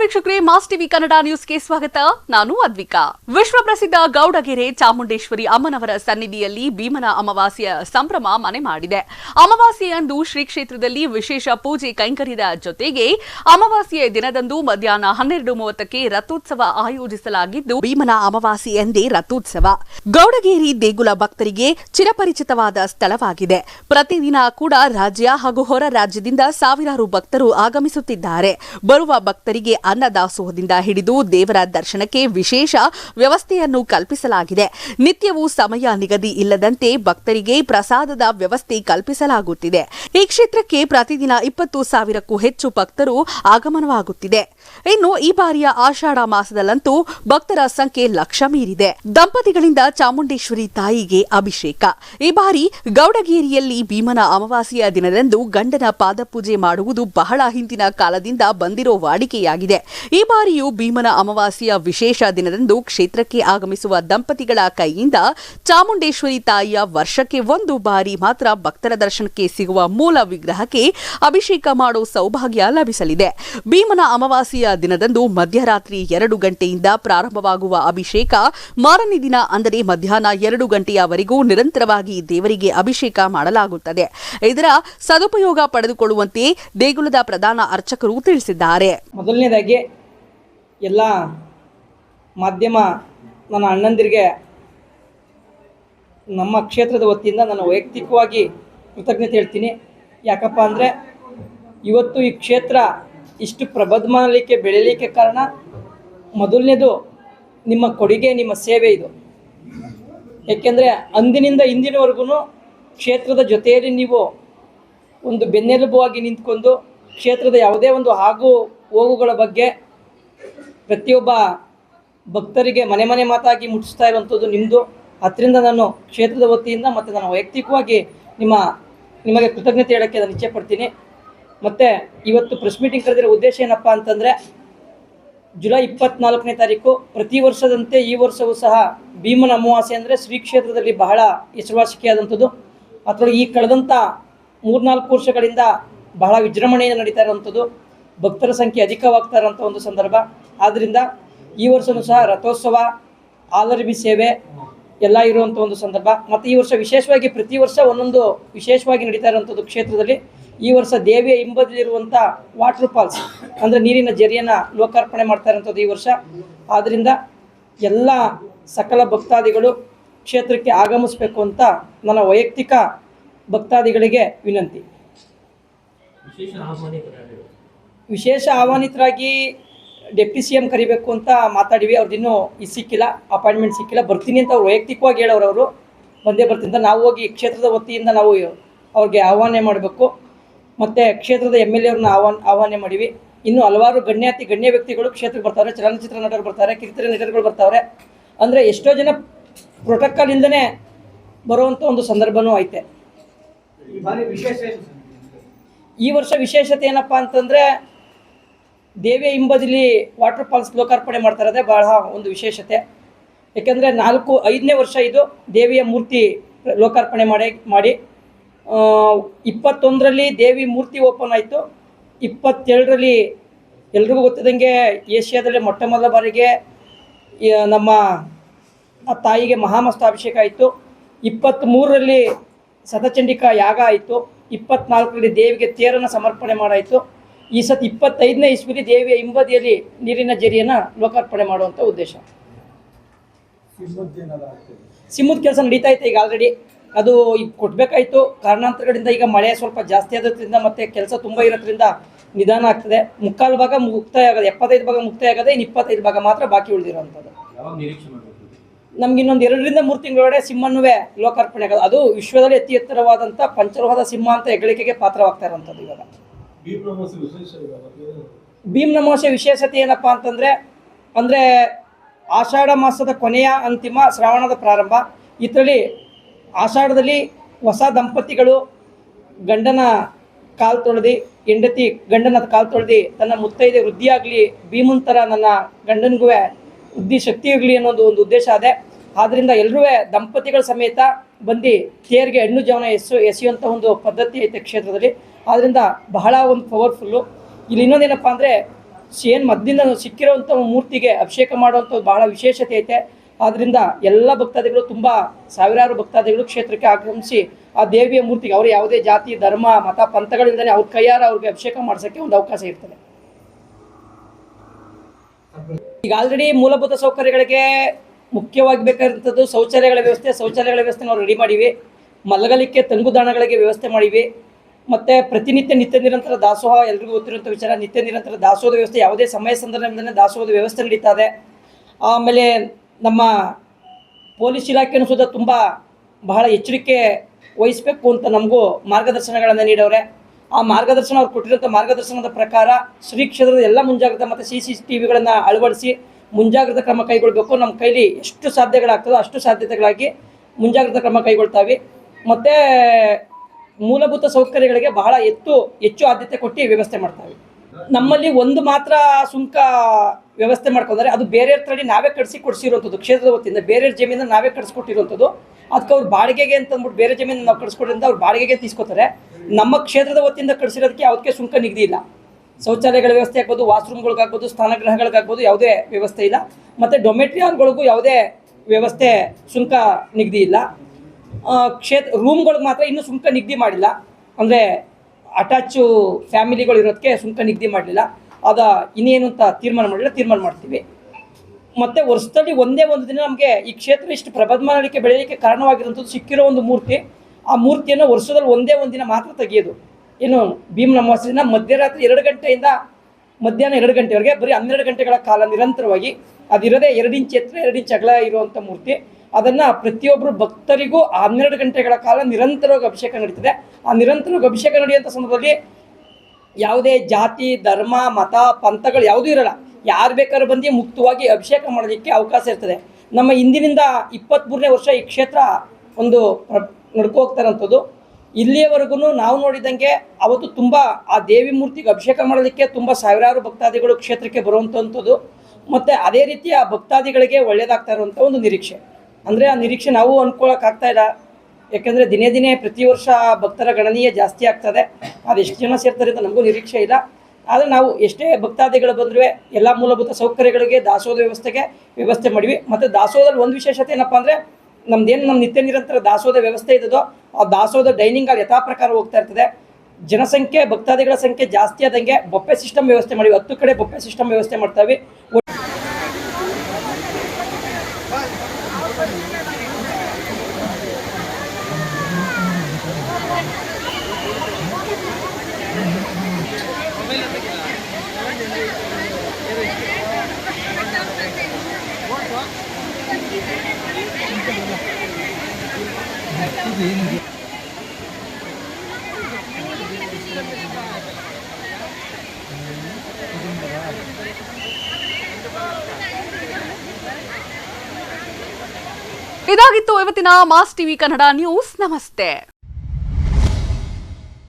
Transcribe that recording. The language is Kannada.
ವೀಕ್ಷಕರೇ, ಮಾಸ್ ಟಿವಿ ಕನ್ನಡ ನ್ಯೂಸ್ಗೆ ಸ್ವಾಗತ. ನಾನು ಅದ್ವಿಕಾ. ವಿಶ್ವ ಪ್ರಸಿದ್ಧ ಗೌಡಗೆರೆ ಚಾಮುಂಡೇಶ್ವರಿ ಅಮ್ಮನವರ ಸನ್ನಿಧಿಯಲ್ಲಿ ಭೀಮನ ಅಮಾವಾಸ್ಯೆಯ ಸಂಭ್ರಮ ಮನೆ ಮಾಡಿದೆ. ಅಮಾವಾಸ್ಯೆಯಂದು ಶ್ರೀ ಕ್ಷೇತ್ರದಲ್ಲಿ ವಿಶೇಷ ಪೂಜೆ ಕೈಂಕರ್ಯದ ಜೊತೆಗೆ ಅಮಾವಾಸ್ಯೆ ದಿನದಂದು ಮಧ್ಯಾಹ್ನ ಹನ್ನೆರಡು ಮೂವತ್ತಕ್ಕೆ ರಥೋತ್ಸವ ಆಯೋಜಿಸಲಾಗಿದ್ದು, ಭೀಮನ ಅಮಾವಾಸ್ಯೆಯಂದೇ ರಥೋತ್ಸವ. ಗೌಡಗೇರಿ ದೇಗುಲ ಭಕ್ತರಿಗೆ ಚಿರಪರಿಚಿತವಾದ ಸ್ಥಳವಾಗಿದೆ. ಪ್ರತಿದಿನ ಕೂಡ ರಾಜ್ಯ ಹಾಗೂ ಹೊರ ರಾಜ್ಯದಿಂದ ಸಾವಿರಾರು ಭಕ್ತರು ಆಗಮಿಸುತ್ತಿದ್ದಾರೆ. ಬರುವ ಭಕ್ತರಿಗೆ ಅನ್ನದಾಸೋಹದಿಂದ ಹಿಡಿದು ದೇವರ ದರ್ಶನಕ್ಕೆ ವಿಶೇಷ ವ್ಯವಸ್ಥೆಯನ್ನು ಕಲ್ಪಿಸಲಾಗಿದೆ. ನಿತ್ಯವೂ ಸಮಯ ನಿಗದಿ ಇಲ್ಲದಂತೆ ಭಕ್ತರಿಗೆ ಪ್ರಸಾದದ ವ್ಯವಸ್ಥೆ ಕಲ್ಪಿಸಲಾಗುತ್ತಿದೆ. ಈ ಕ್ಷೇತ್ರಕ್ಕೆ ಪ್ರತಿದಿನ ಇಪ್ಪತ್ತು ಸಾವಿರಕ್ಕೂ ಹೆಚ್ಚು ಭಕ್ತರು ಆಗಮನವಾಗುತ್ತಿದೆ. ಇನ್ನು ಈ ಬಾರಿಯ ಆಷಾಢ ಮಾಸದಲ್ಲಂತೂ ಭಕ್ತರ ಸಂಖ್ಯೆ ಲಕ್ಷ ಮೀರಿದೆ. ದಂಪತಿಗಳಿಂದ ಚಾಮುಂಡೇಶ್ವರಿ ತಾಯಿಗೆ ಅಭಿಷೇಕ. ಈ ಬಾರಿ ಗೌಡಗೇರಿಯಲ್ಲಿ ಭೀಮನ ಅಮಾವಾಸ್ಯೆಯ ದಿನದಂದು ಗಂಡನ ಪಾದಪೂಜೆ ಮಾಡುವುದು ಬಹಳ ಹಿಂದಿನ ಕಾಲದಿಂದ ಬಂದಿರೋ ವಾಡಿಕೆಯಾಗಿದೆ. ಈ ಬಾರಿಯೂ ಭೀಮನ ಅಮಾವಾಸ್ಯೆಯ ವಿಶೇಷ ದಿನದಂದು ಕ್ಷೇತ್ರಕ್ಕೆ ಆಗಮಿಸುವ ದಂಪತಿಗಳ ಕೈಯಿಂದ ಚಾಮುಂಡೇಶ್ವರಿ ತಾಯಿಯ ವರ್ಷಕ್ಕೆ ಒಂದು ಬಾರಿ ಮಾತ್ರ ಭಕ್ತರ ದರ್ಶನಕ್ಕೆ ಸಿಗುವ ಮೂಲ ವಿಗ್ರಹಕ್ಕೆ ಅಭಿಷೇಕ ಮಾಡೋ ಸೌಭಾಗ್ಯ ಲಭಿಸಲಿದೆ. ಭೀಮನ ಅಮಾವಾಸ್ಯೆಯ ದಿನದಂದು ಮಧ್ಯರಾತ್ರಿ ಎರಡು ಗಂಟೆಯಿಂದ ಪ್ರಾರಂಭವಾಗುವ ಅಭಿಷೇಕ, ಮಾರನೇ ದಿನ ಅಂದರೆ ಮಧ್ಯಾಹ್ನ ಎರಡು ಗಂಟೆಯವರೆಗೂ ನಿರಂತರವಾಗಿ ದೇವರಿಗೆ ಅಭಿಷೇಕ ಮಾಡಲಾಗುತ್ತದೆ. ಇದರ ಸದುಪಯೋಗ ಪಡೆದುಕೊಳ್ಳುವಂತೆ ದೇಗುಲದ ಪ್ರಧಾನ ಅರ್ಚಕರು ತಿಳಿಸಿದ್ದಾರೆ. ಎಲ್ಲ ಮಾಧ್ಯಮ ನನ್ನ ಅಣ್ಣಂದಿರಿಗೆ ನಮ್ಮ ಕ್ಷೇತ್ರದ ವತಿಯಿಂದ ನಾನು ವೈಯಕ್ತಿಕವಾಗಿ ಕೃತಜ್ಞತೆ ಹೇಳ್ತೀನಿ. ಯಾಕಪ್ಪ ಅಂದರೆ ಇವತ್ತು ಈ ಕ್ಷೇತ್ರ ಇಷ್ಟು ಪ್ರಬದ್ಮಾನಲಿಕ್ಕೆ ಬೆಳೀಲಿಕ್ಕೆ ಕಾರಣ ಮೊದಲನೇದು ನಿಮ್ಮ ಕೊಡುಗೆ, ನಿಮ್ಮ ಸೇವೆ ಇದು. ಏಕೆಂದರೆ ಅಂದಿನಿಂದ ಇಂದಿನವರೆಗೂ ಕ್ಷೇತ್ರದ ಜೊತೆಯಲ್ಲಿ ನೀವು ಒಂದು ಬೆನ್ನೆಲುಬಾಗಿ ನಿಂತ್ಕೊಂಡು ಕ್ಷೇತ್ರದ ಯಾವುದೇ ಒಂದು ಆಗು ಹೋಗುಗಳ ಬಗ್ಗೆ ಪ್ರತಿಯೊಬ್ಬ ಭಕ್ತರಿಗೆ ಮನೆ ಮನೆ ಮಾತಾಗಿ ಮುಟ್ಟಿಸ್ತಾ ಇರುವಂಥದ್ದು ನಿಮ್ಮದು ಅದರಿಂದ ನಾನು ಕ್ಷೇತ್ರದ ವತಿಯಿಂದ ಮತ್ತು ನಾನು ವೈಯಕ್ತಿಕವಾಗಿ ನಿಮ್ಮ, ನಿಮಗೆ ಕೃತಜ್ಞತೆ ಹೇಳೋಕ್ಕೆ ನಾನು ಇಚ್ಛೆ ಪಡ್ತೀನಿ. ಮತ್ತು ಇವತ್ತು ಪ್ರೆಸ್ ಮೀಟಿಂಗ್ ಕರೆದಿರೋ ಉದ್ದೇಶ ಏನಪ್ಪ ಅಂತಂದರೆ, ಜುಲೈ ಇಪ್ಪತ್ನಾಲ್ಕನೇ ತಾರೀಕು ಪ್ರತಿ ವರ್ಷದಂತೆ ಈ ವರ್ಷವೂ ಸಹ ಭೀಮನ ಅಮಾವಾಸ್ಯೆ ಅಂದರೆ ಶ್ರೀ ಕ್ಷೇತ್ರದಲ್ಲಿ ಬಹಳ ಹೆಸರುವಾಸಿಕೆಯಾದಂಥದ್ದು. ಅದರೊಳಗೆ ಈ ಕಳೆದಂಥ ಮೂರ್ನಾಲ್ಕು ವರ್ಷಗಳಿಂದ ಬಹಳ ವಿಜೃಂಭಣೆಯಿಂದ ನಡೀತಾ ಇರುವಂಥದ್ದು. ಭಕ್ತರ ಸಂಖ್ಯೆ ಅಧಿಕವಾಗ್ತಾ ಇರೋಂಥ ಒಂದು ಸಂದರ್ಭ. ಆದ್ದರಿಂದ ಈ ವರ್ಷವೂ ಸಹ ರಥೋತ್ಸವ, ಆಲರ್ಬಿ ಸೇವೆ ಎಲ್ಲ ಇರುವಂಥ ಒಂದು ಸಂದರ್ಭ. ಮತ್ತು ಈ ವರ್ಷ ವಿಶೇಷವಾಗಿ ಪ್ರತಿ ವರ್ಷ ಒಂದೊಂದು ವಿಶೇಷವಾಗಿ ನಡೀತಾ ಇರುವಂಥದ್ದು ಕ್ಷೇತ್ರದಲ್ಲಿ ಈ ವರ್ಷ ದೇವಿಯ ಹಿಂಬದಿಲಿರುವಂಥ ವಾಟರ್ ಫಾಲ್ಸ್ ಅಂದರೆ ನೀರಿನ ಜರಿಯನ್ನು ಲೋಕಾರ್ಪಣೆ ಮಾಡ್ತಾ ಇರುವಂಥದ್ದು ಈ ವರ್ಷ. ಆದ್ದರಿಂದ ಎಲ್ಲ ಸಕಲ ಭಕ್ತಾದಿಗಳು ಕ್ಷೇತ್ರಕ್ಕೆ ಆಗಮಿಸಬೇಕು ಅಂತ ನನ್ನ ವೈಯಕ್ತಿಕ ಭಕ್ತಾದಿಗಳಿಗೆ ವಿನಂತಿ. ವಿಶೇಷ ಆಹ್ವಾನಿತರಾಗಿ ಡೆಪ್ಟಿ ಸಿ ಎಂ ಕರಿಬೇಕು ಅಂತ ಮಾತಾಡಿವಿ ಅವ್ರದ್ದಿನ್ನೂ ಇದು ಸಿಕ್ಕಿಲ್ಲ ಅಪಾಯಿಂಟ್ಮೆಂಟ್ ಸಿಕ್ಕಿಲ್ಲ. ಬರ್ತೀನಿ ಅಂತ ಅವ್ರು ವೈಯಕ್ತಿಕವಾಗಿ ಹೇಳೋರು ಅವರು. ಬಂದೇ ಬರ್ತೀನಿ ಅಂತ ನಾವು ಹೋಗಿ ಕ್ಷೇತ್ರದ ವತಿಯಿಂದ ನಾವು ಅವ್ರಿಗೆ ಆಹ್ವಾನ ಮಾಡಬೇಕು. ಮತ್ತು ಕ್ಷೇತ್ರದ ಎಂ ಎಲ್ ಎ ಅವ್ರನ್ನ ಆಹ್ವಾನ ಆಹ್ವಾನ ಮಾಡಿವಿ ಇನ್ನು ಹಲವಾರು ಗಣ್ಯಾತಿ ಗಣ್ಯ ವ್ಯಕ್ತಿಗಳು ಕ್ಷೇತ್ರಕ್ಕೆ ಬರ್ತಾರೆ ಚಲನಚಿತ್ರ ನಟರು ಬರ್ತಾರೆ ಕಿರಿತೆರೆ ನಟರುಗಳು ಬರ್ತಾವ್ರೆ. ಅಂದರೆ ಎಷ್ಟೋ ಜನ ಪ್ರೋಟೋಕಾಲಿಂದನೇ ಬರುವಂಥ ಒಂದು ಸಂದರ್ಭನೂ ಐತೆ. ಈ ವರ್ಷ ವಿಶೇಷತೆ ಏನಪ್ಪ ಅಂತಂದರೆ ದೇವಿಯ ಹಿಂಬದಿಲಿ ವಾಟರ್ ಫಾಲ್ಸ್ ಲೋಕಾರ್ಪಣೆ ಮಾಡ್ತಾ ಇರೋದೇ ಬಹಳ ಒಂದು ವಿಶೇಷತೆ. ಯಾಕೆಂದರೆ ನಾಲ್ಕು, ಐದನೇ ವರ್ಷ ಇದು ದೇವಿಯ ಮೂರ್ತಿ ಲೋಕಾರ್ಪಣೆ ಮಾಡಿ ಮಾಡಿ ಇಪ್ಪತ್ತೊಂದರಲ್ಲಿ ದೇವಿ ಮೂರ್ತಿ ಓಪನ್ ಆಯಿತು. ಇಪ್ಪತ್ತೆರಡರಲ್ಲಿ ಎಲ್ರಿಗೂ ಗೊತ್ತಿದ್ದಂಗೆ ಏಷ್ಯಾದಲ್ಲೇ ಮೊಟ್ಟ ಮೊದಲ ಬಾರಿಗೆ ನಮ್ಮ ತಾಯಿಗೆ ಮಹಾಮಸ್ತಾಭಿಷೇಕ ಆಯಿತು. ಇಪ್ಪತ್ತ್ಮೂರರಲ್ಲಿ ಸತಚಂಡಿಕಾ ಯಾಗ ಆಯಿತು. ಇಪ್ಪತ್ನಾಲ್ಕರಲ್ಲಿ ದೇವಿಗೆ ತೇರನ್ನು ಸಮರ್ಪಣೆ ಮಾಡಾಯಿತು. ಈ ಸತಿ ಇಪ್ಪತ್ತೈದನೇ ಇಸ್ವಿಲಿ ದೇವಿಯ ಹಿಂಬದಿಯಲ್ಲಿ ನೀರಿನ ಜರಿಯನ್ನು ಲೋಕಾರ್ಪಣೆ ಮಾಡುವಂಥ ಉದ್ದೇಶ. ಸಿಮ್ಮದ ಕೆಲಸ ನಡೀತಾ ಐತೆ ಈಗ ಆಲ್ರೆಡಿ ಅದು ಈಗ ಕೊಡಬೇಕಾಯಿತು. ಕಾರಣಾಂತರಗಳಿಂದ ಈಗ ಮಳೆ ಸ್ವಲ್ಪ ಜಾಸ್ತಿ ಆದ್ರಿಂದ ಮತ್ತು ಕೆಲಸ ತುಂಬ ಇರೋದ್ರಿಂದ ನಿಧಾನ ಆಗ್ತದೆ. ಮುಕ್ಕಾಲು ಭಾಗ ಮುಕ್ತಾಯ ಆಗೋದು ಎಪ್ಪತ್ತೈದು ಭಾಗ ಮುಕ್ತಾಯ ಆಗೋದೇ ಇನ್ನು ಇಪ್ಪತ್ತೈದು ಭಾಗ ಮಾತ್ರ ಬಾಕಿ ಉಳಿದಿರೋವಂಥದ್ದು. ನಮ್ಗೆ ಇನ್ನೊಂದು ಎರಡರಿಂದ ಮೂರು ತಿಂಗಳೊಳಗೆ ಸಿಂಹನೂ ಲೋಕಾರ್ಪಣೆ ಆಗೋದು ಅದು ವಿಶ್ವದಲ್ಲಿ ಅತಿ ಎತ್ತರವಾದಂಥ ಪಂಚರೋಹದ ಸಿಂಹ ಅಂತ ಹೆಗ್ಗಳಿಕೆಗೆ ಪಾತ್ರವಾಗ್ತಾ ಇರೋಂಥದ್ದು ಇವಾಗ. ಭೀಮ್ ನಮಾಸೆ ವಿಶೇಷತೆ ಏನಪ್ಪ ಅಂತಂದರೆ, ಅಂದರೆ ಆಷಾಢ ಮಾಸದ ಕೊನೆಯ ಅಂತಿಮ ಶ್ರಾವಣದ ಪ್ರಾರಂಭ. ಇದರಲ್ಲಿ ಆಷಾಢದಲ್ಲಿ ಹೊಸ ದಂಪತಿಗಳು ಗಂಡನ ಕಾಲು ತೊಳೆದು, ಹೆಂಡತಿ ಗಂಡನ ಕಾಲು ತೊಳೆದು ತನ್ನ ಮುತ್ತೈದೆ ವೃದ್ಧಿಯಾಗಲಿ ಭೀಮನ್ ಥರ ನನ್ನ ಗಂಡನಿಗೂ ವೃದ್ಧಿ ಶಕ್ತಿ ಇರಲಿ ಅನ್ನೋದು ಒಂದು ಉದ್ದೇಶ ಅದೇ. ಆದ್ದರಿಂದ ಎಲ್ಲರೂ ದಂಪತಿಗಳ ಸಮೇತ ಬಂದು ತೇರಿಗೆ ಹೆಣ್ಣು ಜವನ ಎಸು ಎಸೆಯುವಂಥ ಒಂದು ಪದ್ಧತಿ ಐತೆ ಕ್ಷೇತ್ರದಲ್ಲಿ. ಆದ್ದರಿಂದ ಬಹಳ ಒಂದು ಪವರ್ಫುಲ್ಲು ಇಲ್ಲಿ ಇನ್ನೊಂದೇನಪ್ಪ ಅಂದರೆ ಏನು ಮದ್ದಿಂದ ಸಿಕ್ಕಿರೋವಂಥ ಮೂರ್ತಿಗೆ ಅಭಿಷೇಕ ಮಾಡುವಂಥದ್ದು ಬಹಳ ವಿಶೇಷತೆ ಐತೆ. ಆದ್ದರಿಂದ ಎಲ್ಲ ಭಕ್ತಾದಿಗಳು ತುಂಬ ಸಾವಿರಾರು ಭಕ್ತಾದಿಗಳು ಕ್ಷೇತ್ರಕ್ಕೆ ಆಗಮಿಸಿ ಆ ದೇವಿಯ ಮೂರ್ತಿಗೆ, ಅವರು ಯಾವುದೇ ಜಾತಿ, ಧರ್ಮ, ಮತ, ಪಂಥಗಳಿಂದಲೇ ಅವ್ರ ಕೈಯಾರ ಅವ್ರಿಗೆ ಅಭಿಷೇಕ ಮಾಡಿಸೋಕ್ಕೆ ಒಂದು ಅವಕಾಶ ಇರ್ತದೆ. ಈಗ ಆಲ್ರೆಡಿ ಮೂಲಭೂತ ಸೌಕರ್ಯಗಳಿಗೆ ಮುಖ್ಯವಾಗಿ ಬೇಕಾದಂಥದ್ದು ಶೌಚಾಲಯಗಳ ವ್ಯವಸ್ಥೆ ಶೌಚಾಲಯಗಳ ವ್ಯವಸ್ಥೆ ನಾವು ರೆಡಿ ಮಾಡೀವಿ. ಮಲಗಲಿಕ್ಕೆ ತಂಗುದಾಣಗಳಿಗೆ ವ್ಯವಸ್ಥೆ ಮಾಡೀವಿ. ಮತ್ತು ಪ್ರತಿನಿತ್ಯ ನಿತ್ಯ ನಿರಂತರ ದಾಸೋಹ ಎಲ್ರಿಗೂ ಗೊತ್ತಿರುವಂಥ ವಿಚಾರ, ನಿತ್ಯ ನಿರಂತರ ದಾಸೋಹದ ವ್ಯವಸ್ಥೆ ಯಾವುದೇ ಸಮಯ ಸಂದರ್ಭದಲ್ಲಿ ದಾಸೋಹದ ವ್ಯವಸ್ಥೆ ನಡೀತಾ ಇದೆ. ಆಮೇಲೆ ನಮ್ಮ ಪೊಲೀಸ್ ಇಲಾಖೆನೂ ಸುದ ತುಂಬ ಬಹಳ ಎಚ್ಚರಿಕೆ ವಹಿಸಬೇಕು ಅಂತ ನಮಗೂ ಮಾರ್ಗದರ್ಶನಗಳನ್ನು ನೀಡವ್ರೆ. ಆ ಮಾರ್ಗದರ್ಶನ ಅವ್ರು ಕೊಟ್ಟಿರುವಂಥ ಮಾರ್ಗದರ್ಶನದ ಪ್ರಕಾರ ಶ್ರೀ ಕ್ಷೇತ್ರದ ಎಲ್ಲ ಮುಂಜಾಗ್ರತೆ ಮತ್ತು ಸಿ ಸಿ ಟಿ ವಿಗಳನ್ನು ಅಳವಡಿಸಿ ಮುಂಜಾಗ್ರತಾ ಕ್ರಮ ಕೈಗೊಳ್ಳಬೇಕು ನಮ್ಮ ಕೈಲಿ ಎಷ್ಟು ಸಾಧ್ಯಗಳಾಗ್ತದೋ ಅಷ್ಟು ಸಾಧ್ಯತೆಗಳಾಗಿ ಮುಂಜಾಗ್ರತಾ ಕ್ರಮ ಕೈಗೊಳ್ತಾವೆ. ಮತ್ತು ಮೂಲಭೂತ ಸೌಕರ್ಯಗಳಿಗೆ ಬಹಳ ಎತ್ತು, ಹೆಚ್ಚು ಆದ್ಯತೆ ಕೊಟ್ಟು ವ್ಯವಸ್ಥೆ ಮಾಡ್ತಾವೆ. ನಮ್ಮಲ್ಲಿ ಒಂದು ಮಾತ್ರ ಸುಂಕ ವ್ಯವಸ್ಥೆ ಮಾಡ್ಕೊಂಡ್ರೆ ಅದು ಬೇರೆ ತಡಿ ನಾವೇ ಕಟ್ಸಿ ಕೊಡಿಸಿರುವಂಥದ್ದು, ಕ್ಷೇತ್ರದ ವತಿಯಿಂದ ಬೇರೆ ಜಮೀನ ನಾವೇ ಕಟ್ಸ್ಕೊಟ್ಟಿರುವಂಥದ್ದು. ಅದಕ್ಕೆ ಅವ್ರು ಬಾಡಿಗೆಗೆ ಅಂತ ಅಂದ್ಬಿಟ್ಟು ಬೇರೆ ಜಮೀನು ನಾವು ಕಟ್ಸ್ಕೊಡ್ರಿಂದ ಅವ್ರು ಬಾಡಿಗೆಗೆ ತೀಸ್ಕೊತಾರೆ ನಮ್ಮ ಕ್ಷೇತ್ರದ ವತಿಯಿಂದ ಕಟ್ಸಿರೋದಕ್ಕೆ ಯಾವುದಕ್ಕೆ ಸುಂಕ ನಿಗದಿ ಇಲ್ಲ. ಶೌಚಾಲಯಗಳ ವ್ಯವಸ್ಥೆ ಆಗ್ಬೋದು, ವಾಶ್ರೂಮ್ಗಳಿಗಾಗ್ಬೋದು ಸ್ನಾನಗೃಹಗಳಿಗಾಗ್ಬೋದು ಯಾವುದೇ ವ್ಯವಸ್ಥೆ ಇಲ್ಲ. ಮತ್ತು ಡೊಮೆಟ್ರಿಯಾನ್ಗಳಿಗೂ ಯಾವುದೇ ವ್ಯವಸ್ಥೆ ಸುಂಕ ನಿಗದಿ ಇಲ್ಲ. ಕ್ಷೇತ್ರ ರೂಮ್ಗಳಿಗೆ ಮಾತ್ರ ಇನ್ನೂ ಸುಂಕ ನಿಗದಿ ಮಾಡಿಲ್ಲ. ಅಂದರೆ ಅಟ್ಯಾಚು ಫ್ಯಾಮಿಲಿಗಳು ಇರೋದಕ್ಕೆ ಸುಂಕ ನಿಗದಿ ಮಾಡಲಿಲ್ಲ. ಅದ ಇನ್ನೇನು ಅಂತ ತೀರ್ಮಾನ ಮಾಡಿಲ್ಲ ತೀರ್ಮಾನ ಮಾಡ್ತೀವಿ. ಮತ್ತು ವರ್ಷದಲ್ಲಿ ಒಂದೇ ಒಂದು ದಿನ ನಮಗೆ ಈ ಕ್ಷೇತ್ರ ಇಷ್ಟು ಪ್ರಬಲಮಾನಕ್ಕೆ ಬೆಳೆಯಲಿಕ್ಕೆ ಕಾರಣವಾಗಿರುವಂಥದ್ದು ಸಿಕ್ಕಿರೋ ಒಂದು ಮೂರ್ತಿ. ಆ ಮೂರ್ತಿಯನ್ನು ವರ್ಷದಲ್ಲಿ ಒಂದೇ ಒಂದು ದಿನ ಮಾತ್ರ ತೆಗೆಯೋದು. ಏನು ಭೀಮ್ ಅಮಾವಾಸ್ಯೆ ದಿನ ಮಧ್ಯರಾತ್ರಿ ಎರಡು ಗಂಟೆಯಿಂದ ಮಧ್ಯಾಹ್ನ ಎರಡು ಗಂಟೆವರೆಗೆ, ಬರೀ ಹನ್ನೆರಡು ಗಂಟೆಗಳ ಕಾಲ ನಿರಂತರವಾಗಿ, ಅದಿರೋದೇ ಎರಡು ಇಂಚ್ ಎತ್ತರ, ಎರಡು ಇಂಚ್ ಅಗಲ ಇರುವಂಥ ಮೂರ್ತಿ. ಅದನ್ನು ಪ್ರತಿಯೊಬ್ಬರು ಭಕ್ತರಿಗೂ ಹನ್ನೆರಡು ಗಂಟೆಗಳ ಕಾಲ ನಿರಂತರವಾಗಿ ಅಭಿಷೇಕ ನಡೀತದೆ. ಆ ನಿರಂತರವಾಗಿ ಅಭಿಷೇಕ ನಡೆಯುವಂಥ ಸಂದರ್ಭದಲ್ಲಿ ಯಾವುದೇ ಜಾತಿ, ಧರ್ಮ, ಮತ, ಪಂಥಗಳು ಯಾವುದೂ ಇರಲ್ಲ. ಯಾರು ಬೇಕಾದ್ರೂ ಬಂದು ಮುಕ್ತವಾಗಿ ಅಭಿಷೇಕ ಮಾಡೋದಕ್ಕೆ ಅವಕಾಶ ಇರ್ತದೆ. ನಮ್ಮ ಇಂದಿನಿಂದ ಇಪ್ಪತ್ತ್ಮೂರನೇ ವರ್ಷ ಈ ಕ್ಷೇತ್ರ ಒಂದು ನಡ್ಕೊ ಹೋಗ್ತಾರಂಥದ್ದು ಇಲ್ಲಿಯವರೆಗೂ ನಾವು ನೋಡಿದಂಗೆ ಅವತ್ತು ತುಂಬ ಆ ದೇವಿ ಮೂರ್ತಿಗೆ ಅಭಿಷೇಕ ಮಾಡೋದಕ್ಕೆ ತುಂಬ ಸಾವಿರಾರು ಭಕ್ತಾದಿಗಳು ಕ್ಷೇತ್ರಕ್ಕೆ ಬರುವಂಥದ್ದು ಮತ್ತು ಅದೇ ರೀತಿ ಆ ಭಕ್ತಾದಿಗಳಿಗೆ ಒಳ್ಳೆಯದಾಗ್ತಾ ಇರುವಂಥ ಒಂದು ನಿರೀಕ್ಷೆ. ಅಂದರೆ ಆ ನಿರೀಕ್ಷೆ ನಾವು ಅಂದ್ಕೊಳಕ್ಕಾಗ್ತಾ ಇಲ್ಲ. ಯಾಕೆಂದರೆ ದಿನೇ ದಿನೇ ಪ್ರತಿ ವರ್ಷ ಭಕ್ತರ ಗಣನೀಯ ಜಾಸ್ತಿ ಆಗ್ತದೆ. ಅದು ಎಷ್ಟು ಜನ ಸೇರ್ತಾರೆ ಅಂತ ನಮಗೂ ನಿರೀಕ್ಷೆ ಇಲ್ಲ. ಆದರೆ ನಾವು ಎಷ್ಟೇ ಭಕ್ತಾದಿಗಳು ಬಂದರೂ ಎಲ್ಲ ಮೂಲಭೂತ ಸೌಕರ್ಯಗಳಿಗೆ ದಾಸೋಹದ ವ್ಯವಸ್ಥೆಗೆ ವ್ಯವಸ್ಥೆ ಮಾಡಿವಿ. ಮತ್ತು ದಾಸೋಹದಲ್ಲಿ ಒಂದು ವಿಶೇಷತೆ ಏನಪ್ಪ ಅಂದರೆ, ನಮ್ದೇನು ನಮ್ಮ ನಿತ್ಯ ನಿರಂತರ ದಾಸೋಹದ ವ್ಯವಸ್ಥೆ ಇದ್ದದೋ, ಆ ದಾಸೋಹದ ಡೈನಿಂಗ್ ಅಲ್ಲಿ ಯಥಾ ಪ್ರಕಾರ ಹೋಗ್ತಾ ಇರ್ತದೆ. ಜನಸಂಖ್ಯೆ, ಭಕ್ತಾದಿಗಳ ಸಂಖ್ಯೆ ಜಾಸ್ತಿ ಆದಂಗೆ ಬೊಪ್ಪೆ ಸಿಸ್ಟಮ್ ವ್ಯವಸ್ಥೆ ಮಾಡಿವಿ. ಹತ್ತು ಕಡೆ ಬೊಪ್ಪೆ ಸಿಸ್ಟಮ್ ವ್ಯವಸ್ಥೆ ಮಾಡ್ತಾವೆ ಇದಾಗಿತ್ತು ಇವತ್ತಿನ ಮಾಸ್ ಟಿವಿ ಕನ್ನಡ ನ್ಯೂಸ್. ನಮಸ್ತೆ.